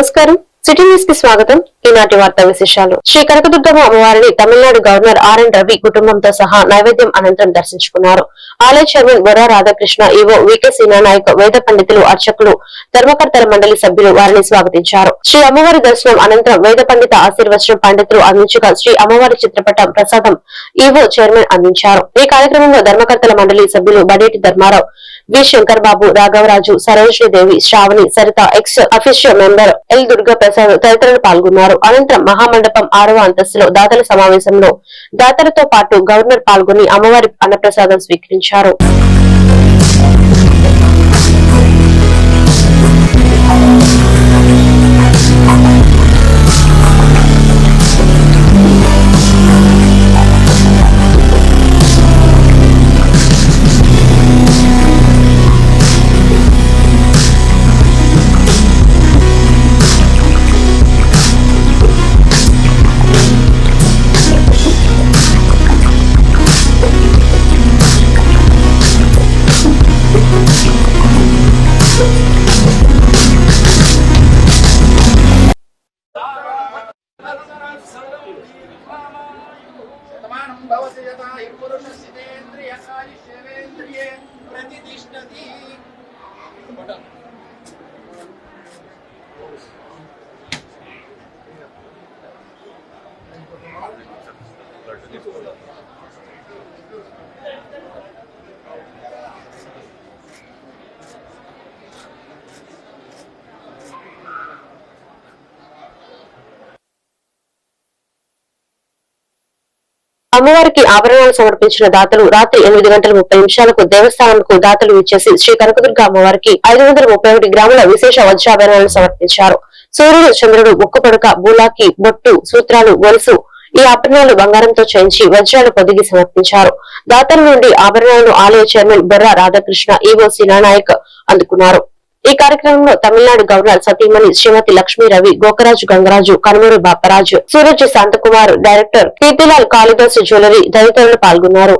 నమస్కారం. సిటీ న్యూస్కి స్వాగతం. ఈనాటి వార్తా విశేషాలు. శ్రీ కనకదుర్గమ్మ అమ్మవారిని తమిళనాడు గవర్నర్ ఆర్ఎన్ రవి కుటుంబంతో సహా నైవేద్యం అనంతరం దర్శించుకున్నారు. ఆలయ chairman Borra Radhakrishna EO V K Naik వేద పండితులు అర్చకులు ధర్మకర్తల మండలి సభ్యులు వారిని స్వాగతించారు. శ్రీ అమ్మవారి దర్శనం అనంతరం వేద పండిత ఆశీర్వచనం పండితులు అందించగా శ్రీ అమ్మవారి చిత్రపటం ప్రసాదం ఈవో చైర్మన్ అందించారు. ఈ కార్యక్రమంలో ధర్మకర్తల మండలి సభ్యులు Badeti Dharmarao V. Shankar Babu Raghavaraju Sarojinidevi Sravani Saritha ex official member L Durga Prasad తదితరులు పాల్గొన్నారు. అనంతరం మహామండపం ఆరవ అంతస్తులో దాతల సమావేశంలో దాతలతో పాటు గవర్నర్ పాల్గొని అమ్మవారి అన్నప్రసాదం స్వీకరించారు. भवति यथा हि पुरुषस्थितेन्द्रियकायुष्येवेन्द्रिये प्रतितिष्ठति అమ్మవారికి ఆభరణాలు సమర్పించిన దాతలు రాత్రి ఎనిమిది గంటల ముప్పై నిమిషాలకు దేవస్థానంకు దాతలు ఇచ్చేసి శ్రీ కనకదుర్గ అమ్మవారికి ఐదు వందల ముప్పై ఒకటి గ్రాముల విశేష వజ్రాభరణాలు సమర్పించారు. సూర్యుడు చంద్రుడు ముక్కు పడక బూలాకి బొట్టు సూత్రాలు గొలుసు ఈ ఆభరణాలు బంగారంతో చేయించి వజ్రాలు పొదిగి సమర్పించారు. దాతల నుండి ఆభరణాలను ఆలయ చైర్మన్ బొర్రా రాధాకృష్ణ ఈవో నాయక్ అందుకున్నారు. ఈ కార్యక్రమంలో తమిళనాడు గవర్నర్ సతీమణి శ్రీమతి లక్ష్మీ రవి గోకరాజు గంగరాజు కనుమూరు బాపరాజు సూరజ్ శాంతకుమార్ డైరెక్టర్ కీర్తిలాల్ కాళిదాస్ జ్యువెలరీ తదితరులు పాల్గొన్నారు.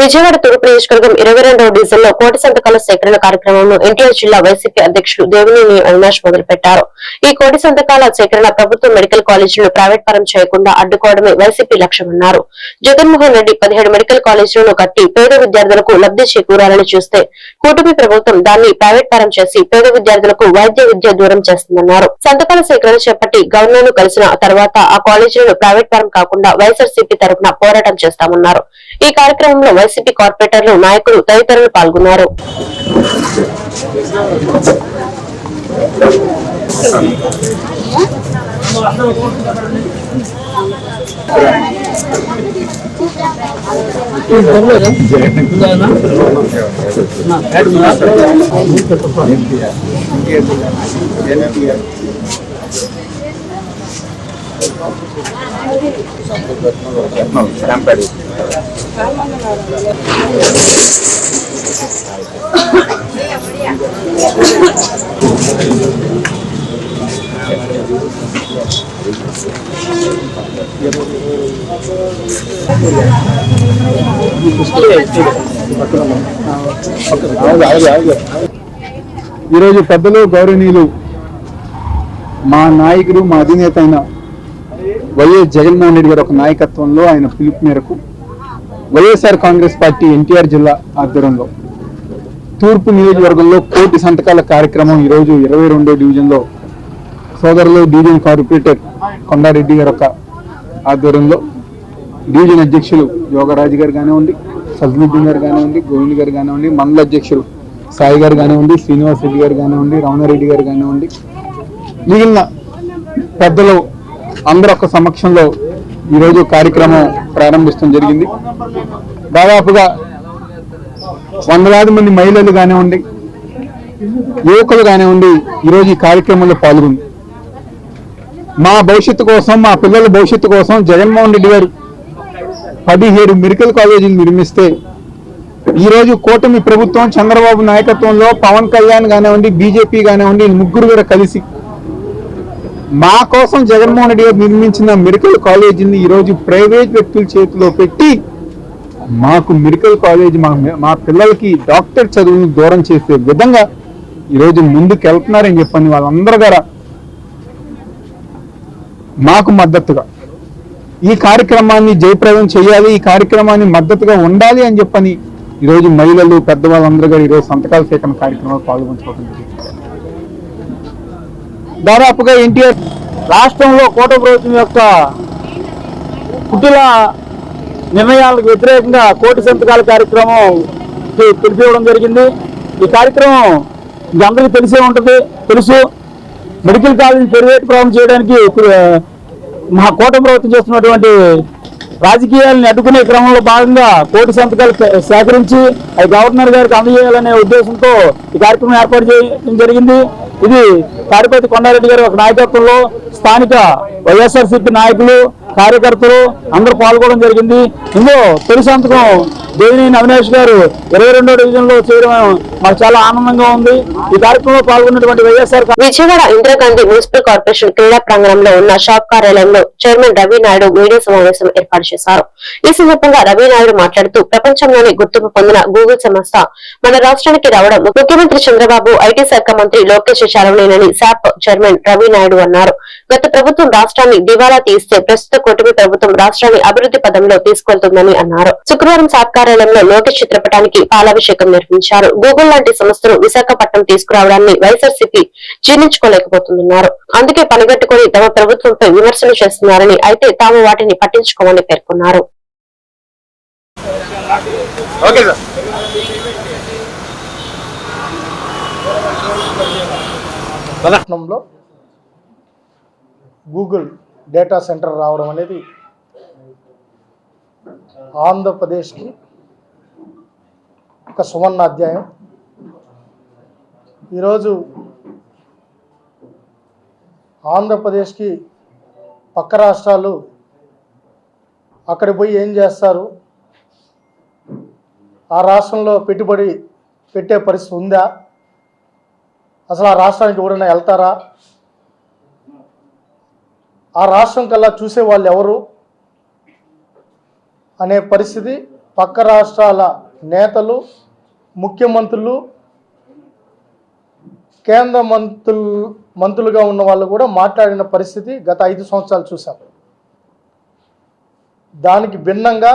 విజయవాడ తూర్పు నియోజకవర్గం ఇరవై రెండవ డివిజన్లో కోటి సంతకాల సేకరణ కార్యక్రమంను ఎన్టీఆర్ జిల్లా వైసీపీ అధ్యక్షుడు దేవినేని అవినాష్ మొదలుపెట్టారు. ఈ కోటి సంతకాల సేకరణ ప్రభుత్వ మెడికల్ కాలేజీలను ప్రైవేట్ పరం చేయకుండా అడ్డుకోవడమే వైసీపీ లక్ష్యమన్నారు. జగన్మోహన్ రెడ్డి పదిహేడు మెడికల్ కాలేజీలను కట్టి పేద విద్యార్థులకు లబ్ది చేకూరాలని చూస్తే కూటమి ప్రభుత్వం దాన్ని ప్రైవేట్ పరం చేసి పేద విద్యార్థులకు వైద్య విద్య దూరం చేస్తుందన్నారు. సంతకాల సేకరణ చేపట్టి గవర్నర్ను కలిసిన తర్వాత ఆ కాలేజీలను ప్రైవేట్ పరం కాకుండా వైఎస్ఆర్సీపీ తరఫున పోరాటం చేస్తామన్నారు. ఈ కార్యక్రమంలో వైసీపీ కార్పొరేటర్లు నాయకులు తదితరులు పాల్గొన్నారు. స్టాంప్ ఈరోజు పెద్దలు గౌరవనీయులు మా నాయకుడు మా అధినేత అయిన వైఎస్ జగన్మోహన్ రెడ్డి గారు ఒక నాయకత్వంలో ఆయన పిలుపు మేరకు వైఎస్ఆర్ కాంగ్రెస్ పార్టీ ఎన్టీఆర్ జిల్లా ఆధ్వర్యంలో తూర్పు నియోజకవర్గంలో కోటి సంతకాల కార్యక్రమం ఈరోజు ఇరవై రెండో డివిజన్లో సోదరులు డివిజన్ కార్పొరేటర్ కొండారెడ్డి గారి ఒక ఆధ్వర్యంలో డివిజన్ అధ్యక్షులు యోగరాజు గారు కానివ్వండి సజ్జుద్దీన్ గారు కానివ్వండి గోవింద్ గారు కానివ్వండి మండల అధ్యక్షులు సాయి గారు కానివ్వండి శ్రీనివాస్ రెడ్డి గారు కానివ్వండి రమణారెడ్డి గారు కానివ్వండి మిగిలిన పెద్దలు అందరూ ఒక సమక్షంలో ఈరోజు కార్యక్రమం ప్రారంభించడం జరిగింది. దాదాపుగా వందలాది మంది మహిళలు కానివ్వండి యువకులు కానివ్వండి ఈరోజు ఈ కార్యక్రమంలో పాల్గొంది. మా భవిష్యత్తు కోసం మా పిల్లల భవిష్యత్తు కోసం జగన్మోహన్ రెడ్డి గారు పదిహేడు మెడికల్ కాలేజీలు నిర్మిస్తే ఈరోజు కూటమి ప్రభుత్వం చంద్రబాబు నాయకత్వంలో పవన్ కళ్యాణ్ కానివ్వండి బీజేపీ కానివ్వండి ముగ్గురు కూడా కలిసి మా కోసం జగన్మోహన్ రెడ్డి గారు నిర్మించిన మెడికల్ కాలేజీని ఈరోజు ప్రైవేట్ వ్యక్తుల చేతిలో పెట్టి మాకు మెడికల్ కాలేజ్ మా మా పిల్లలకి డాక్టర్ చదువును దూరం చేసే విధంగా ఈరోజు ముందుకు వెళ్తున్నారని చెప్పండి వాళ్ళందరూ కూడా మాకు మద్దతుగా. ఈ కార్యక్రమాన్ని జయప్రదం చేయాలి ఈ కార్యక్రమాన్ని మద్దతుగా ఉండాలి అని చెప్పని ఈరోజు మహిళలు పెద్దవాళ్ళందరూ కూడా ఈరోజు సంతకాల సేకరణ కార్యక్రమాలు పాల్గొంచుకోవడం జరిగింది. దాదాపుగా ఎన్టీఆర్ రాష్ట్రంలో కోట ప్రభుత్వం యొక్క కుటుల నిర్ణయాలకు వ్యతిరేకంగా కోటి సంతకాల కార్యక్రమం పిలిపివ్వడం జరిగింది. ఈ కార్యక్రమం ఇది అందరికీ తెలిసే ఉంటుంది. తెలుసు. మెడికల్ కాలేజ్ ప్రైవేట్ ప్రారంభం చేయడానికి మా కోట ప్రభుత్వం చేస్తున్నటువంటి రాజకీయాలను అడ్డుకునే క్రమంలో భాగంగా కోటి సంతకాలు సేకరించి అవి గవర్నర్ గారికి అందజేయాలనే ఉద్దేశంతో ఈ కార్యక్రమం ఏర్పాటు చేయడం జరిగింది. ఇది తాడిపతి కొండారెడ్డి గారి ఒక నాయకత్వంలో స్థానిక వైఎస్ఆర్సీపీ నాయకులు కార్యకర్తలు అందరూ పాల్గొనడం జరిగింది. ఇందులో తొలి సంతకం దేవినేని అవినాష్ గారు ఇరవై రెండో డివిజన్లో చేయడం మాకు చాలా ఆనందంగా ఉంది. ఈ కార్యక్రమంలో పాల్గొన్నటువంటి YSR Vijayawada Indira Gandhi municipal corporation క్రీడా ప్రాంగణంలో ఉన్న షాప్ కార్యాలయంలో చైర్మన్ రవి నాయుడు మీడియా సమావేశం ఏర్పాటు చేశారు. ఈ సందర్భంగా రవి నాయుడు మాట్లాడుతూ ప్రపంచంలోనే గుర్తింపు పొందిన గూగుల్ సంస్థ మన రాష్ట్రానికి రావడం ముఖ్యమంత్రి చంద్రబాబు ఐటీ శాఖ మంత్రి లోకేష్ చలవనేనని శాప్ చైర్మన్ రవి నాయుడు అన్నారు. గత ప్రభుత్వం రాష్ట్రాన్ని దివాలా తీస్తే ప్రస్తుత కూటమి ప్రభుత్వం రాష్ట్రాన్ని అభివృద్ధి పదంలో తీసుకెళ్తుందని అన్నారు. శుక్రవారం శాప్ కార్యాలయంలో లోకేష్ చిత్రపటానికి పాలాభిషేకం నిర్వహించారు. గూగుల్ లాంటి సంస్థను విశాఖపట్నం తీసుకురావడాన్ని వైఎస్ఆర్సీపీ జీర్ణించుకోలేకపోతుందన్నారు. అందుకే పనిగట్టుకుని తమ ప్రభుత్వంపై విమర్శలు చేస్తున్నారని అయితే తాము వాటిని పట్టించుకోమని పేర్కొన్నారు. Okay sir. పట్టణంలో గూగుల్ డేటా సెంటర్ రావడం అనేది ఆంధ్రప్రదేశ్కి ఒక సువర్ణ అధ్యాయం. ఈరోజు ఆంధ్రప్రదేశ్కి పక్క రాష్ట్రాలు అక్కడ పోయి ఏం చేస్తారు? ఆ రాష్ట్రంలో పెట్టుబడి పెట్టే పరిస్థితి ఉందా? అసలు ఆ రాష్ట్రానికి ఎవరైనా వెళ్తారా? ఆ రాష్ట్రం కల్లా చూసే వాళ్ళు ఎవరు? అనే పరిస్థితి పక్క రాష్ట్రాల నేతలు ముఖ్యమంత్రులు కేంద్ర మంత్రులు మంత్రులుగా ఉన్న వాళ్ళు కూడా మాట్లాడిన పరిస్థితి గత ఐదు సంవత్సరాలు చూసాం. దానికి భిన్నంగా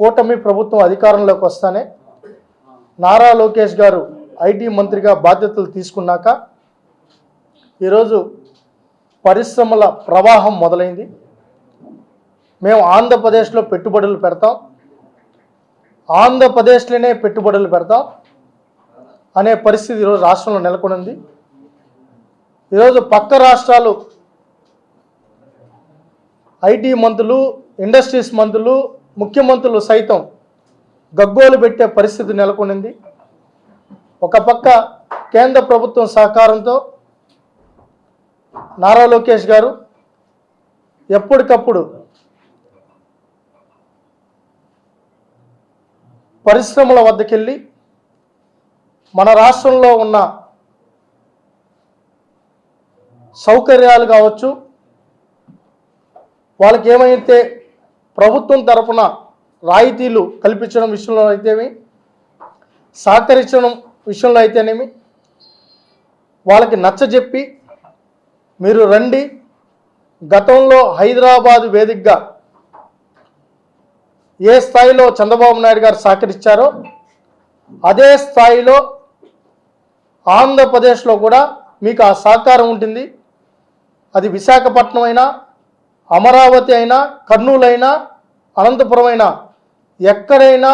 కూటమి ప్రభుత్వం అధికారంలోకి వస్తానే నారా లోకేష్ గారు ఐటీ మంత్రిగా బాధ్యతలు తీసుకున్నాక ఈరోజు పరిశ్రమల ప్రవాహం మొదలైంది. మేము ఆంధ్రప్రదేశ్లో పెట్టుబడులు పెడతాం. ఆంధ్రప్రదేశ్లోనే పెట్టుబడులు పెడతాం అనే పరిస్థితి ఈరోజు రాష్ట్రంలో నెలకొనింది. ఈరోజు పక్క రాష్ట్రాలు ఐటీ మంత్రులు ఇండస్ట్రీస్ మంత్రులు ముఖ్యమంత్రులు సైతం గగ్గోలు పెట్టే పరిస్థితి నెలకొనింది. ఒక పక్క కేంద్ర ప్రభుత్వం సహకారంతో నారా లోకేష్ గారు ఎప్పటికప్పుడు పరిశ్రమల వద్దకెళ్ళి మన రాష్ట్రంలో ఉన్న సౌకర్యాలు కావచ్చు వాళ్ళకి ఏమైతే ప్రభుత్వం తరపున రాయితీలు కల్పించడం విషయంలో అయితేమి సహకరించడం విషయంలో అయితేనేమి వాళ్ళకి నచ్చజెప్పి మీరు రండి. గతంలో హైదరాబాద్ వేదికగా ఏ స్థాయిలో చంద్రబాబు నాయుడు గారు సహకరించారో అదే స్థాయిలో ఆంధ్రప్రదేశ్లో కూడా మీకు ఆ సహకారం ఉంటుంది. అది విశాఖపట్నం అయినా అమరావతి అయినా కర్నూలు అయినా అనంతపురం అయినా ఎక్కడైనా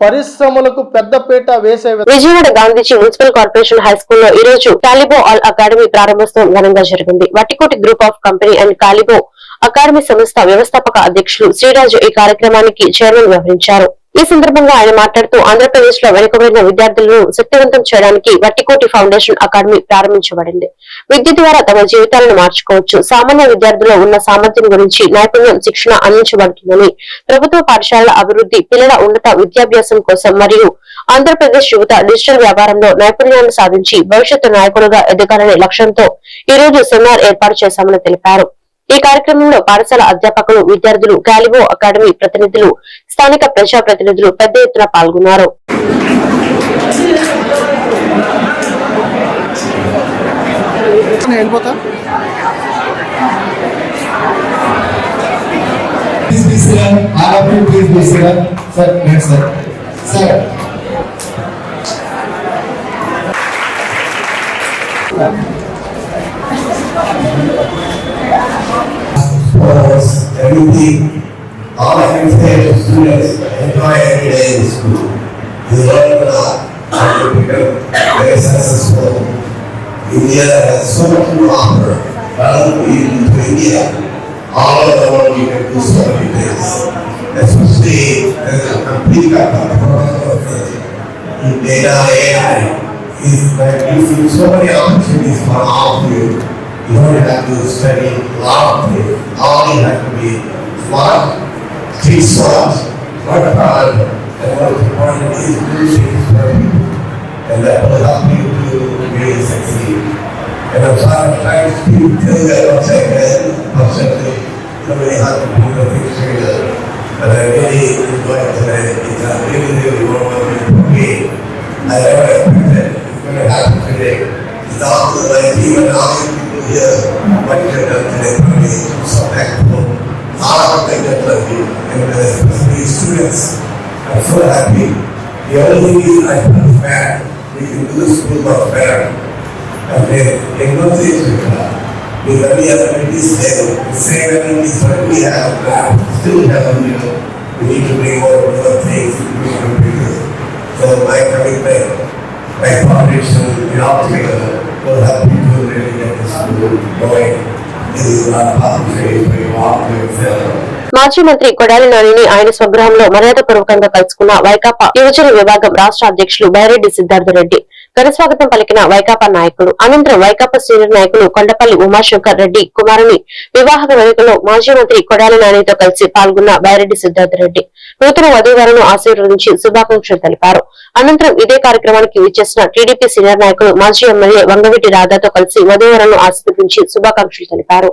పరిశ్రమలకు పెద్దపీట వేసే Vijayawada Gandhiji municipal corporation high స్కూల్లో ఈ రోజు కాలిబో ఆల్ అకాడమీ ప్రారంభోత్సవం ఘనంగా జరిగింది. Vattikoti group of company and కాలిబో academy సంస్థ వ్యవస్థాపక అధ్యక్షులు శ్రీరాజు ఈ కార్యక్రమానికి చైర్మన్ వ్యవహరించారు. ఈ సందర్భంగా ఆయన మాట్లాడుతూ ఆంధ్రప్రదేశ్లో వెనుకబడిన విద్యార్థులను శక్తివంతం చేయడానికి వట్టికోటి ఫౌండేషన్ అకాడమీ ప్రారంభించబడింది. విద్య ద్వారా తమ జీవితాలను మార్చుకోవచ్చు. సామాన్య విద్యార్థుల్లో ఉన్న సామర్థ్యం గురించి నైపుణ్యం శిక్షణ అందించబడుతుందని ప్రభుత్వ పాఠశాలల అభివృద్ధి పిల్లల ఉన్నత విద్యాభ్యాసం కోసం మరియు ఆంధ్రప్రదేశ్ యువత డిజిటల్ వ్యాపారంలో నైపుణ్యాన్ని సాధించి భవిష్యత్తు నాయకులుగా ఎదగాలనే లక్ష్యంతో ఈ రోజు సెమినార్ ఏర్పాటు చేశామని తెలిపారు. ఈ కార్యక్రమంలో పాఠశాల అధ్యాపకులు విద్యార్థులు గాలిబో అకాడమీ ప్రతినిధులు స్థానిక ప్రజా ప్రతినిధులు పెద్ద ఎత్తున పాల్గొన్నారు. Everything, all education students enjoy every day in school. You learn a lot, how to become very successful. India has so much to offer, in to India, all over the world you can do so many things. Especially as a complete of in data AI is that gives you so many opportunities for all of you. You don't have to study a lot of things. All you have to be smart, be smart, work hard, and most important is do things for people. And that will help you to really succeed. And trying, trying to keep tell you that saying, man, I'm saying, nobody has to do the things together. But I really enjoyed it today. It's a really, really warm for me. I never expected it's going to happen today. It's all the you and all வழிகட்டத்திலே பள்ளி சந்தேகம் ஆரம்பத்திலே என்னுடைய students I'm so happy. The only I feel fat is in the school of fat. अपने एकदम से We have only seven. Seven only certainly have that. Still have only you know, need to bring more other things into computers. So my commitment, my foundation, in all together, will help you మాజీ మంత్రి కొడాలి నానిని ఆయన స్వగృహంలో మర్యాదపూర్వకంగా కలుసుకున్న వైకాపా యువజన విభాగం రాష్ట్ర అధ్యక్షులు బైరెడ్డి సిద్ధార్థ రెడ్డి ఘనస్వాగతం పలికిన వైకాపా నాయకులు అనంతరం వైకాపా సీనియర్ నాయకులు కొండపల్లి ఉమాశంకర్ రెడ్డి కుమారుని వివాహ వేడుకలో మాజీ మంత్రి కొడాలి నానితో కలిసి పాల్గొన్న బైరెడ్డి సిద్ధార్థ రెడ్డి. నూతన వధూవరును ఆశీర్వదించి శుభాకాంక్షలు తెలిపారు. అనంతరం ఇదే కార్యక్రమానికి విచ్చేసిన టీడీపీ సీనియర్ నాయకులు మాజీ ఎమ్మెల్యే వంగవీటి రాధాతో కలిసి వధూవరును ఆశీర్వదించి శుభాకాంక్షలు తెలిపారు.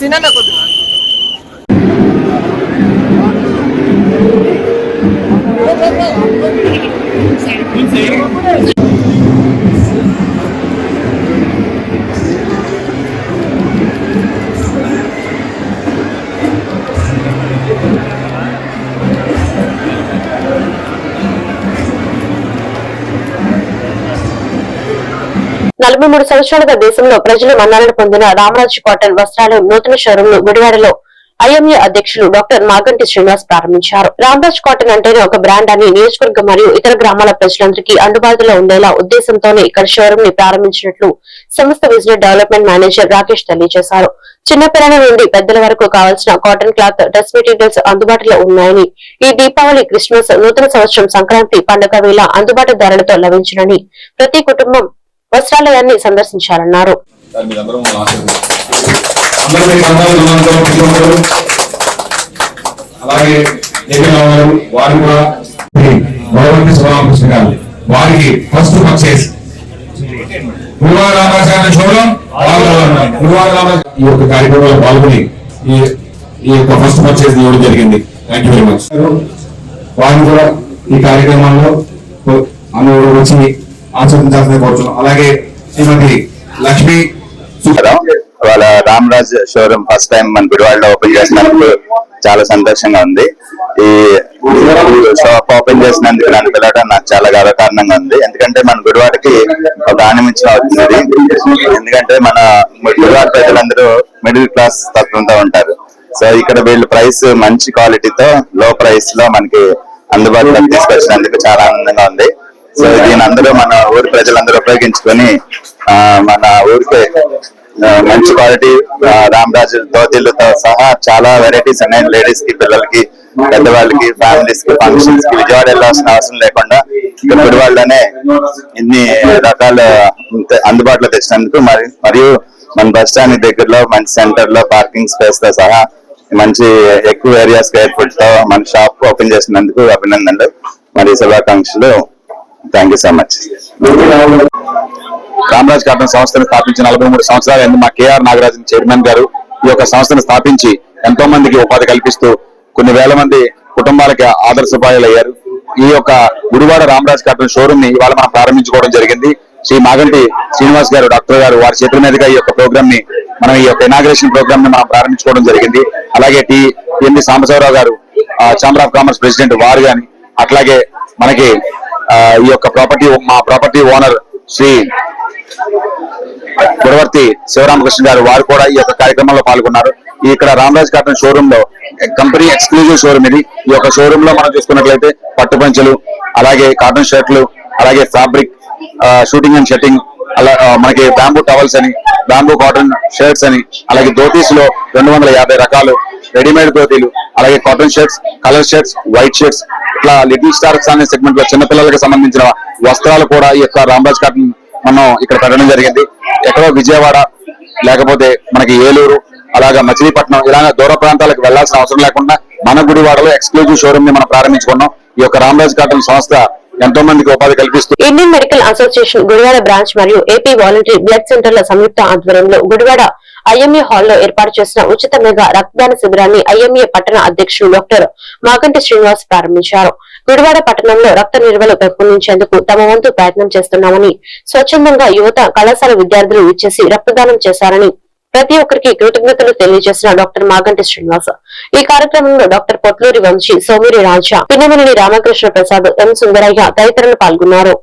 సినిమా కొద్దిగా నలభై మూడు సంవత్సరాలుగా దేశంలో ప్రజలు మన్నాలను పొందిన రామరాజు కాటన్ వస్త్రాలయం నూతన షోరూమ్ను గుడివాడలో ఐఎంఏ అధ్యక్షులు డాక్టర్ మాగంటి శ్రీనివాస్ ప్రారంభించారు. రామరాజ్ కాటన్ అంటేనే ఒక బ్రాండ్ అని నియోజకవర్గం మరియు ఇతర గ్రామాల ప్రజలందరికీ అందుబాటులో ఉండేలా ఉద్దేశంతోనే ఇక్కడ షోరూమ్ని ప్రారంభించినట్లు సంస్థ బిజినెస్ డెవలప్మెంట్ మేనేజర్ రాకేష్ తెలియజేశారు. చిన్నపిల్లల నుండి పెద్దల వరకు కావాల్సిన కాటన్ క్లాత్ డ్రెస్ మెటీరియల్స్ అందుబాటులో ఉన్నాయని ఈ దీపావళి క్రిస్మస్ నూతన సంవత్సరం సంక్రాంతి పండుగ వేళ అందుబాటు ధరలతో లభించునని ప్రతి కుటుంబం వస్త్రాలయాన్ని సందర్శించాలన్నారు. అలాగే వారు కూడా వారికి ఫస్ట్ పర్చేస్ గురువార రామరాజాన్ని చూడడం గురువార రామరాజ ఈ యొక్క కార్యక్రమంలో పాల్గొని ఈ ఈ యొక్క ఫస్ట్ పర్చేస్ ఇవ్వడం జరిగింది. థ్యాంక్ యూ వెరీ మచ్ వారిని కూడా ఈ కార్యక్రమంలో అందరూ వచ్చి ఆచరించాల్సిన కోరుతున్నాం అలాగే శ్రీమతి లక్ష్మి ఇవాళ రామరాజ్ షోరూమ్ ఫస్ట్ టైం మన గుడివాడలో ఓపెన్ చేసినందుకు చాలా సంతోషంగా ఉంది. ఈ షాప్ ఓపెన్ చేసినందుకు నన్ను పిలవడం నాకు చాలా గర్వకారణంగా ఉంది. ఎందుకంటే మన గుడివాడకి ఒక ఆనిమించిన అవుతుంది ఎందుకంటే మన గుడివాడ ప్రజలందరూ మిడిల్ క్లాస్ తత్వంతో ఉంటారు. సో ఇక్కడ వీళ్ళు ప్రైస్ మంచి క్వాలిటీతో లో ప్రైస్లో మనకి అందుబాటులోకి తీసుకొచ్చినందుకు చాలా ఆనందంగా ఉంది. సో దీని అందరూ మన ఊరి ప్రజలందరూ ఉపయోగించుకొని ఆ, మన ఊరికి మంచి క్వాలిటీ రామరాజు ధోతీలతో సహా చాలా వెరైటీస్ ఉన్నాయి. లేడీస్కి పిల్లలకి పెద్దవాళ్ళకి ఫ్యామిలీస్కి ఫంక్షన్స్కి విజయవాడ వెళ్ళాల్సిన అవసరం లేకుండా ఇక్కడ గుడివాడలోనే ఇన్ని రకాల అందుబాటులో తెచ్చినందుకు మరి మరియు మన బస్ స్టాండ్ దగ్గరలో మంచి సెంటర్లో పార్కింగ్ స్పేస్తో సహా మంచి ఎక్కువ ఏరియా స్క్వేర్ ఫుట్తో మన షాప్ ఓపెన్ చేసినందుకు అభినందనలు. మరి శుభాకాంక్షలు. Thank you so much Ramraj cotton సంస్థను స్థాపించి నలభై మూడు సంవత్సరాలు మా కేఆర్ నాగరాజన్ చైర్మన్ గారు. ఈ యొక్క సంస్థను స్థాపించి ఎంతో మందికి ఉపాధి కల్పిస్తూ కొన్ని వేల మంది కుటుంబాలకి ఆదర్శోపాయాలు అయ్యారు ఈ యొక్క గుడివాడ రామరాజ్ కాటన్ షోరూమ్ని ఇవాళ మనం ప్రారంభించుకోవడం జరిగింది. శ్రీ మాగంటి శ్రీనివాస్ గారు డాక్టర్ గారు వారి చేతుల మీదుగా ఈ యొక్క ప్రోగ్రామ్ని మనం ఈ యొక్క ఇనాగ్రేషన్ ప్రోగ్రామ్ని మనం ప్రారంభించుకోవడం జరిగింది. అలాగే టి ఎన్వి సాంబశివరావు గారు ఛాంబర్ ఆఫ్ కామర్స్ ప్రెసిడెంట్ వారు గాని అట్లాగే మనకి ఈ యొక్క ప్రాపర్టీ మా ప్రాపర్టీ ఓనర్ శ్రీ గురవర్తి శివరామకృష్ణ గారు వారు కూడా ఈ యొక్క కార్యక్రమంలో పాల్గొన్నారు. ఇక్కడ రామరాజ్ కాటన్ షోరూమ్లో కంపెనీ ఎక్స్క్లూజివ్ షోరూమ్ ఇది. ఈ యొక్క షోరూమ్లో మనం చూసుకున్నట్లయితే పట్టు పంచలు అలాగే కాటన్ షర్ట్లు అలాగే ఫ్యాబ్రిక్ షూటింగ్ అండ్ షట్టింగ్ అలా మనకి బ్యాంబూ టవల్స్ అని బ్యాంబూ కాటన్ షర్ట్స్ అని అలాగే ధోతీస్లో రెండు వందల యాభై రకాలు రెడీమేడ్ ధోతీలు అలాగే cotton shirts colour shirts white shirts ఇట్లా లిటిల్ స్టార్స్ అనే సెగ్మెంట్లో చిన్నపిల్లలకు సంబంధించిన వస్త్రాలు కూడా ఈ యొక్క రాంబాజ్ కాటన్ మనం ఇక్కడ పెట్టడం జరిగింది. ఎక్కడో విజయవాడ లేకపోతే మనకి ఏలూరు అలాగే మచిలీపట్నం ఇలా దూర ప్రాంతాలకు వెళ్ళాల్సిన అవసరం లేకుండా మన గుడివాడలో ఎక్స్క్లూజివ్ షోరూమ్ని మనం ప్రారంభించుకున్నాం. ఈ యొక్క రామరాజ్ కాటన్ సంస్థ ఎంతో మందికి ఉపాధి కల్పిస్తూ Indian medical association Gudivada branch మరియు ఏపీ వాలంటరీ బ్లడ్ సెంటర్ల సంయుక్త ఆధ్వర్యంలో గుడివాడ ఐఎంఏ హాల్లో ఏర్పాటు చేసిన ఉచిత మెగా రక్తదాన శిబిరాన్ని ఐఎంఏ పట్టణ అధ్యక్షుడు డాక్టర్ మాగంటి శ్రీనివాస్ ప్రారంభించారు. గుడివాడ పట్టణంలో రక్త నిల్వలు పెంపొందించేందుకు తమ వంతు ప్రయత్నం చేస్తున్నామని స్వచ్ఛందంగా యువత కళాశాల విద్యార్థులు ఇచ్చేసి రక్తదానం చేశారని ప్రతి ఒక్కరికి కృతజ్ఞతలు తెలియజేసిన డాక్టర్ మాగంటి శ్రీనివాస్. ఈ కార్యక్రమంలో డాక్టర్ పొట్లూరి వంశీ సోమిరి రాజా పిన్నమనేని రామకృష్ణ ప్రసాద్ ఎం సుందరయ్య తదితరులు పాల్గొన్నారు.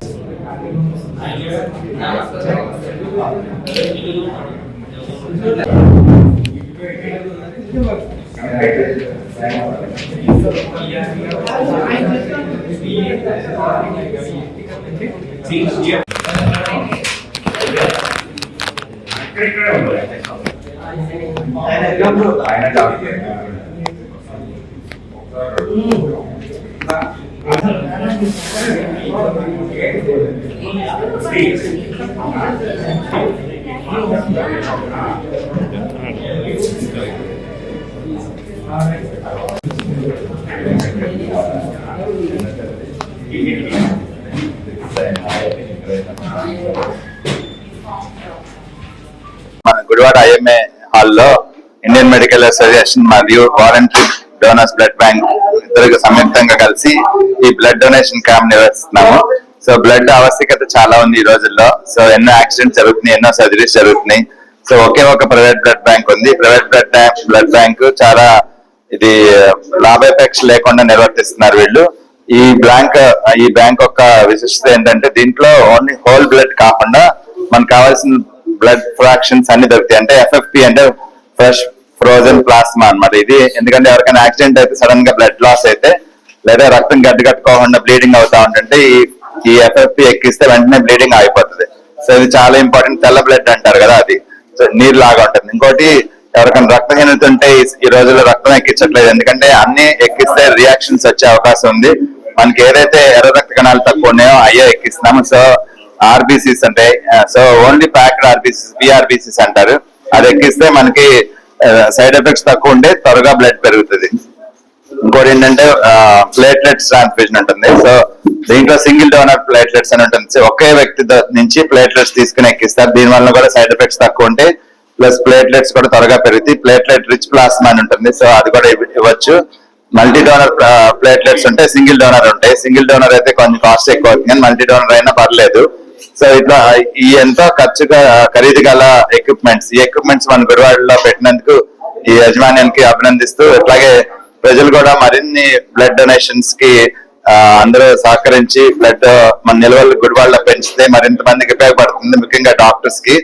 మన గుడివాడ ఐఎంఏ హాల్లో ఇండియన్ మెడికల్ అసోసియేషన్ మరియు వాలంటరీ డోనర్స్ బ్లడ్ బ్యాంక్ ఇద్దరు సంయుక్తంగా కలిసి ఈ బ్లడ్ డొనేషన్ క్యాంప్ నిర్వహిస్తున్నాము. సో బ్లడ్ ఆవశ్యకత చాలా ఉంది ఈ రోజుల్లో. సో ఎన్నో యాక్సిడెంట్స్ జరుగుతున్నాయి ఎన్నో సర్జరీస్ జరుగుతున్నాయి. సో ఒకే ఒక ప్రైవేట్ బ్లడ్ బ్యాంక్ ఉంది. ప్రైవేట్ బ్లడ్ బ్లడ్ బ్యాంక్ చాలా ఇది లాభాపేక్ష లేకుండా నిర్వర్తిస్తున్నారు వీళ్ళు. ఈ బ్యాంక్ ఈ బ్యాంక్ యొక్క విశిష్టత ఏంటంటే దీంట్లో ఓన్లీ హోల్ బ్లడ్ కాకుండా మనకు కావాల్సిన బ్లడ్ ఫ్రాక్షన్స్ అన్ని దొరుకుతాయి. అంటే ఎఫ్ఎఫ్పి అంటే ఫ్రెష్ ఫ్రోజన్ ప్లాస్మా అన్నమాట. ఇది ఎందుకంటే ఎవరికైనా యాక్సిడెంట్ అయితే సడన్గా బ్లడ్ లాస్ అయితే లేదా రక్తం గడ్డ కట్టుకోకుండా బ్లీడింగ్ అవుతా ఉంటుంటే ఈ ఈ ఎఫ్ఎఫ్పి ఎక్కిస్తే వెంటనే బ్లీడింగ్ ఆగిపోతుంది. సో ఇది చాలా ఇంపార్టెంట్ తెల్ల బ్లడ్ అంటారు కదా అది. సో నీరు లాగా ఉంటుంది. ఇంకోటి ఎవరికైనా రక్తహీనత ఉంటే ఈ- ఈ రోజుల్లో రక్తం ఎక్కించట్లేదు. ఎందుకంటే అన్ని ఎక్కిస్తే రియాక్షన్స్ వచ్చే అవకాశం ఉంది. మనకి ఏదైతే ఎర్ర రక్త కణాలు తక్కువ ఉన్నాయో అయ్యే ఎక్కిస్తున్నాము. సో ఆర్బీసీస్ అంటే so only packed RBCs BRBCs అంటారు. అది ఎక్కిస్తే మనకి సైడ్ ఎఫెక్ట్స్ తక్కువ ఉండే త్వరగా బ్లడ్ పెరుగుతుంది. ఇంకోటి ఏంటంటే ప్లేట్లెట్స్ ట్రాన్స్ఫ్యూజన్ ఉంటుంది సో దీంట్లో సింగిల్ డోనర్ ప్లేట్లెట్స్ అని ఉంటుంది. ఒకే వ్యక్తి నుంచి ప్లేట్లెట్స్ తీసుకుని ఎక్కిస్తారు. దీని వల్ల కూడా సైడ్ ఎఫెక్ట్స్ తక్కువ ఉంటాయి ప్లస్ ప్లేట్లెట్స్ కూడా త్వరగా పెరుగుతాయి. ప్లేట్లెట్ రిచ్ ప్లాస్మా అని ఉంటుంది. సో అది కూడా ఇవ్వచ్చు. మల్టీ డోనర్ ప్లేట్లెట్స్ ఉంటాయి సింగిల్ డోనర్ ఉంటాయి. సింగిల్ డోనర్ అయితే కొంచెం కాస్ట్ ఎక్కువ అవుతుంది. కానీ మల్టీ డోనర్ అయినా పర్లేదు. సో ఇట్లా ఈ ఎంతో ఖర్చుగా ఖరీదు గల ఎక్విప్మెంట్స్ ఈ ఎక్విప్మెంట్స్ మన గుడివాడలో పెట్టినందుకు ఈ యజమాన్యానికి అభినందిస్తూ ఇట్లాగే ప్రజలు కూడా మరిన్ని బ్లడ్ డొనేషన్స్కి అందరూ సహకరించి బ్లడ్ మన నిల్వలు గుడివాళ్ళ పెంచితే మరింత మందికి ఉపయోగపడుతుంది ముఖ్యంగా డాక్టర్స్కి.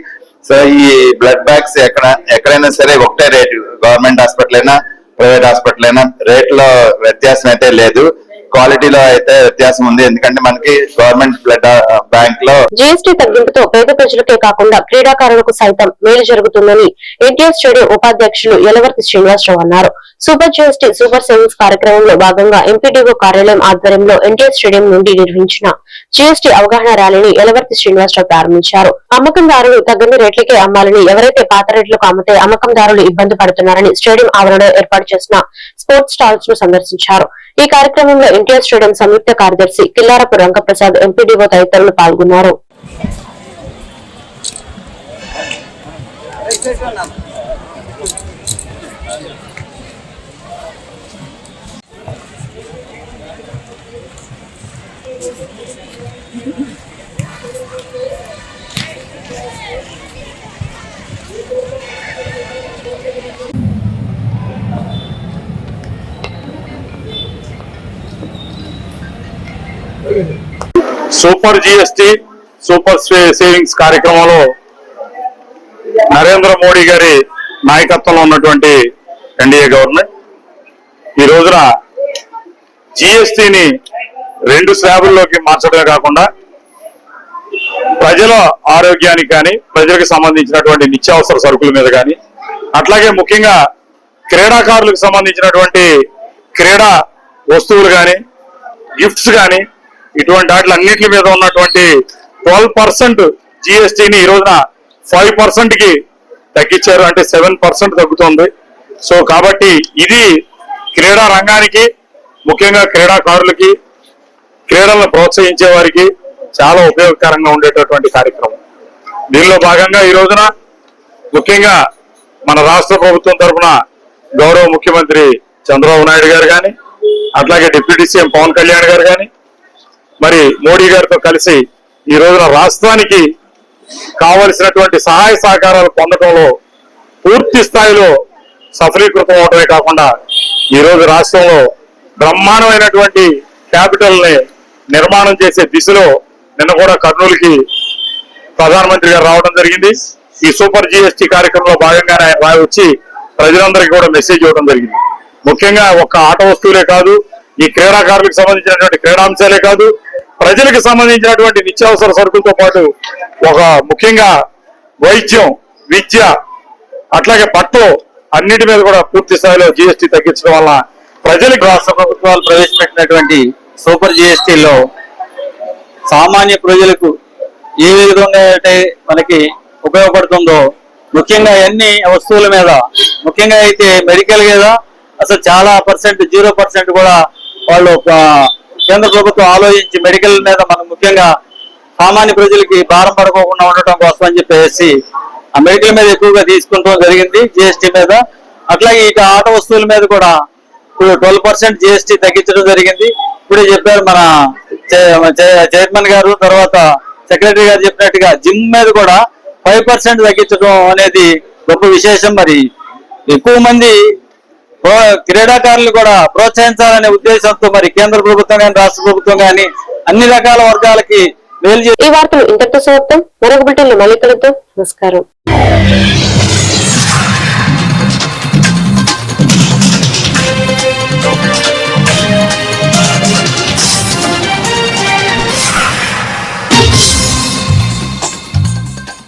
సో ఈ బ్లడ్ బ్యాగ్స్ ఎక్కడ ఎక్కడైనా సరే ఒకటే రేటు గవర్నమెంట్ హాస్పిటల్ అయినా ప్రైవేట్ హాస్పిటల్ అయినా రేట్లో వ్యత్యాసం అయితే లేదు. క్వాలిటీలో అయితే వ్యత్యాసం ఉంది. ఎందుకంటే మనకి గవర్నమెంట్ బ్లడ్ బ్యాంక్లో జీఎస్టీ తగ్గింపుతో పేద ప్రజలకే కాకుండా క్రీడాకారులకు సైతం మేలు జరుగుతుందని ఎన్టీఆర్ స్టేడియం ఉపాధ్యక్షులు యలవర్తి శ్రీనివాసరావు అన్నారు. సూపర్ జీఎస్టీ సూపర్ సేవింగ్స్ కార్యక్రమంలో భాగంగా ఎంపీడీఓ కార్యాలయం ఆధ్వర్యంలో ఎన్టీఆర్ స్టేడియం నుండి నిర్వహించిన జీఎస్టీ అవగాహన ర్యాలీని యలవర్తి శ్రీనివాసరావు ప్రారంభించారు. అమ్మకందారులు తగ్గని రేట్లకే అమ్మాలని ఎవరైతే పాత రేట్లకు అమ్మితే అమ్మకందారులు ఇబ్బంది పడుతున్నారని స్టేడియం ఆవరణలో ఏర్పాటు చేసిన స్పోర్ట్స్ స్టాల్స్ను సందర్శించారు. ఈ కార్యక్రమంలో ఎన్టీఆర్ స్టేడియం సంయుక్త కార్యదర్శి కిల్లారపు రంగప్రసాద్ ఎంపీడీఓ తదితరులు పాల్గొన్నారు. సూపర్ జిఎస్టి సూపర్ సేవింగ్స్ కార్యక్రమంలో నరేంద్ర మోడీ గారి నాయకత్వంలో ఉన్నటువంటి ఎన్డీఏ గవర్నమెంట్ ఈ రోజున జిఎస్టిని రెండు శ్లాబుల్లోకి మార్చడమే కాకుండా ప్రజల ఆరోగ్యానికి కానీ ప్రజలకు సంబంధించినటువంటి నిత్యావసర సరుకుల మీద కానీ అట్లాగే ముఖ్యంగా క్రీడాకారులకు సంబంధించినటువంటి క్రీడా వస్తువులు కానీ గిఫ్ట్స్ కానీ ఇటువంటి వాటి అన్నింటి మీద ఉన్నటువంటి ట్వెల్వ్ పర్సెంట్ జిఎస్టీని ఈ రోజున ఫైవ్ పర్సెంట్కి తగ్గించారు. అంటే సెవెన్ పర్సెంట్ తగ్గుతుంది. సో కాబట్టి ఇది క్రీడా రంగానికి ముఖ్యంగా క్రీడాకారులకి క్రీడలను ప్రోత్సహించే వారికి చాలా ఉపయోగకరంగా ఉండేటటువంటి కార్యక్రమం. దీనిలో భాగంగా ఈ రోజున ముఖ్యంగా మన రాష్ట్ర ప్రభుత్వం తరఫున గౌరవ ముఖ్యమంత్రి చంద్రబాబు నాయుడు గారు కానీ అట్లాగే డిప్యూటీ సీఎం పవన్ కళ్యాణ్ గారు కానీ మరి మోడీ గారితో కలిసి ఈ రోజున రాష్ట్రానికి కావలసినటువంటి సహాయ సహకారాలు పొందడంలో పూర్తి స్థాయిలో సఫలీకృతం అవడమే కాకుండా ఈరోజు రాష్ట్రంలో బ్రహ్మాండమైనటువంటి క్యాపిటల్ని నిర్మాణం చేసే దిశలో నిన్న కూడా కర్నూలుకి ప్రధానమంత్రి గారు రావడం జరిగింది. ఈ సూపర్ జిఎస్టి కార్యక్రమంలో భాగంగానే ఆయన రాయి వచ్చి ప్రజలందరికీ కూడా మెసేజ్ ఇవ్వడం జరిగింది. ముఖ్యంగా ఒక్క ఆట వస్తువులే కాదు ఈ క్రీడాకారులకు సంబంధించినటువంటి క్రీడాంశాలే కాదు ప్రజలకు సంబంధించినటువంటి నిత్యావసర సరుకులతో పాటు ఒక ముఖ్యంగా వైద్యం విద్య అట్లాగే బట్టలు అన్నిటి మీద కూడా పూర్తి స్థాయిలో జిఎస్టీ తగ్గించడం వల్ల ప్రజలకు రాష్ట్ర ప్రభుత్వాలు ప్రవేశపెట్టినటువంటి సూపర్ జిఎస్టిలో సామాన్య ప్రజలకు ఏ విధంగా అయితే మనకి ఉపయోగపడుతుందో ముఖ్యంగా అన్ని వస్తువుల మీద ముఖ్యంగా అయితే మెడికల్ మీద అసలు చాలా పర్సెంట్ జీరో పర్సెంట్ కూడా వాళ్ళు కేంద్ర ప్రభుత్వం ఆలోచించి మెడికల్ మీద మనం ముఖ్యంగా సామాన్య ప్రజలకి భారం పడకోకుండా ఉండటం కోసం అని చెప్పేసి ఆ మెడికల్ మీద ఎక్కువగా తీసుకుంటాం జరిగింది జిఎస్టీ మీద. అట్లాగే ఇటు ఆట వస్తువుల మీద కూడా ఇప్పుడు ట్వెల్వ్ పర్సెంట్ జిఎస్టీ తగ్గించడం జరిగింది. ఇప్పుడే చెప్పారు మన చే- చే- చైర్మన్ గారు తర్వాత సెక్రటరీ గారు చెప్పినట్టుగా జిమ్ మీద కూడా ఫైవ్ పర్సెంట్ తగ్గించడం అనేది గొప్ప విశేషం మరి. ఎక్కువ మంది క్రీడాకారులు కూడా ప్రోత్సహించాలనే ఉద్దేశంతో మరి కేంద్ర ప్రభుత్వం కానీ రాష్ట్ర ప్రభుత్వం కానీ అన్ని రకాల వర్గాలకి మేలు ఈ వార్తలు ఇంతటితో సమాప్తం. మరొక బులెటిన్ మళ్ళీ కలుద్దాం. నమస్కారం.